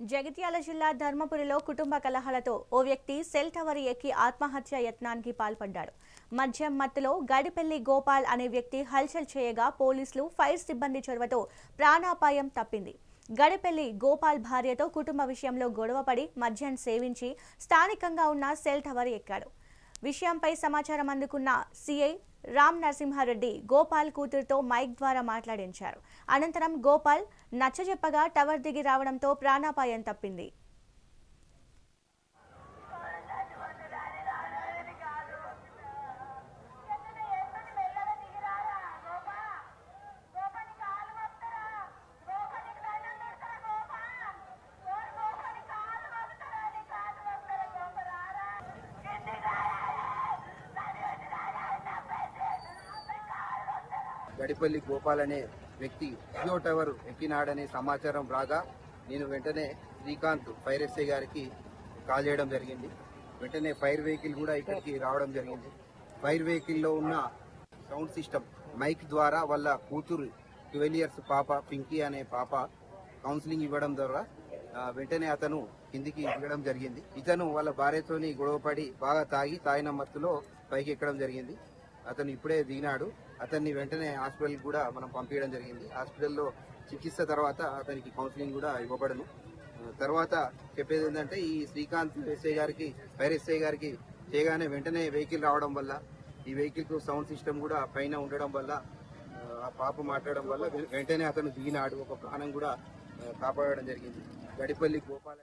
జగిత్యాల జిల్లా ధర్మపురిలో కుటుంబ కలహాలతో ఓ వ్యక్తి సెల్ టవర్ ఎక్కి ఆత్మహత్య యత్నానికి పాల్పడ్డాడు. మద్యం మత్తులో గడిపెల్లి గోపాల్ అనే వ్యక్తి హల్చల్ చేయగా పోలీసులు ఫైర్ సిబ్బంది చొరవతో ప్రాణాపాయం తప్పింది. గడిపెల్లి గోపాల్ భార్యతో కుటుంబ విషయంలో గొడవపడి మద్యం సేవించి స్థానికంగా ఉన్న సెల్ టవర్ ఎక్కాడు. విషయంపై సమాచారం అందుకున్న సిఐ రామ్ నరసింహారెడ్డి గోపాల్ కూతురుతో మైక్ ద్వారా మాట్లాడించారు. అనంతరం గోపాల్ నచ్చజెప్పగా టవర్ దిగి రావడంతో ప్రాణాపాయం తప్పింది. గడిపల్లి గోపాల్ అనే వ్యక్తి జియో టవర్ ఎక్కినాడనే సమాచారం రాగా నేను వెంటనే శ్రీకాంత్ ఫైర్ ఎస్ఐ గారికి కాల్ చేయడం జరిగింది. వెంటనే ఫైర్ వెహికల్ కూడా ఇక్కడికి రావడం జరిగింది. ఫైర్ వెహికల్లో ఉన్న సౌండ్ సిస్టమ్ మైక్ ద్వారా వాళ్ళ కూతురు ట్వెల్వ్ ఇయర్స్ పాప పింకీ అనే పాప కౌన్సిలింగ్ ఇవ్వడం ద్వారా వెంటనే అతను కిందికి దిగడం జరిగింది. ఇతను వాళ్ళ భార్యతోని గొడవపడి బాగా తాగి తాగిన మత్తులో పైకి ఎక్కడం జరిగింది. అతను ఇప్పుడే దిగినాడు. అతన్ని వెంటనే హాస్పిటల్ కూడా మనం పంపించడం జరిగింది. హాస్పిటల్లో చికిత్స తర్వాత అతనికి కౌన్సిలింగ్ కూడా ఇవ్వబడను. తర్వాత చెప్పేది ఏంటంటే ఈ శ్రీకాంత్ ఎస్ఐ గారికి ఫైర్ ఎస్ఐ గారికి చేయగానే వెంటనే వెహికల్ రావడం వల్ల ఈ వెహికల్కు సౌండ్ సిస్టమ్ కూడా పైన ఉండడం వల్ల ఆ, పాప మాట్లాడడం వల్ల వెంటనే అతను దిగినాడు. ఒక ప్రాణం కూడా కాపాడడం జరిగింది. గడిపల్లి గోపాల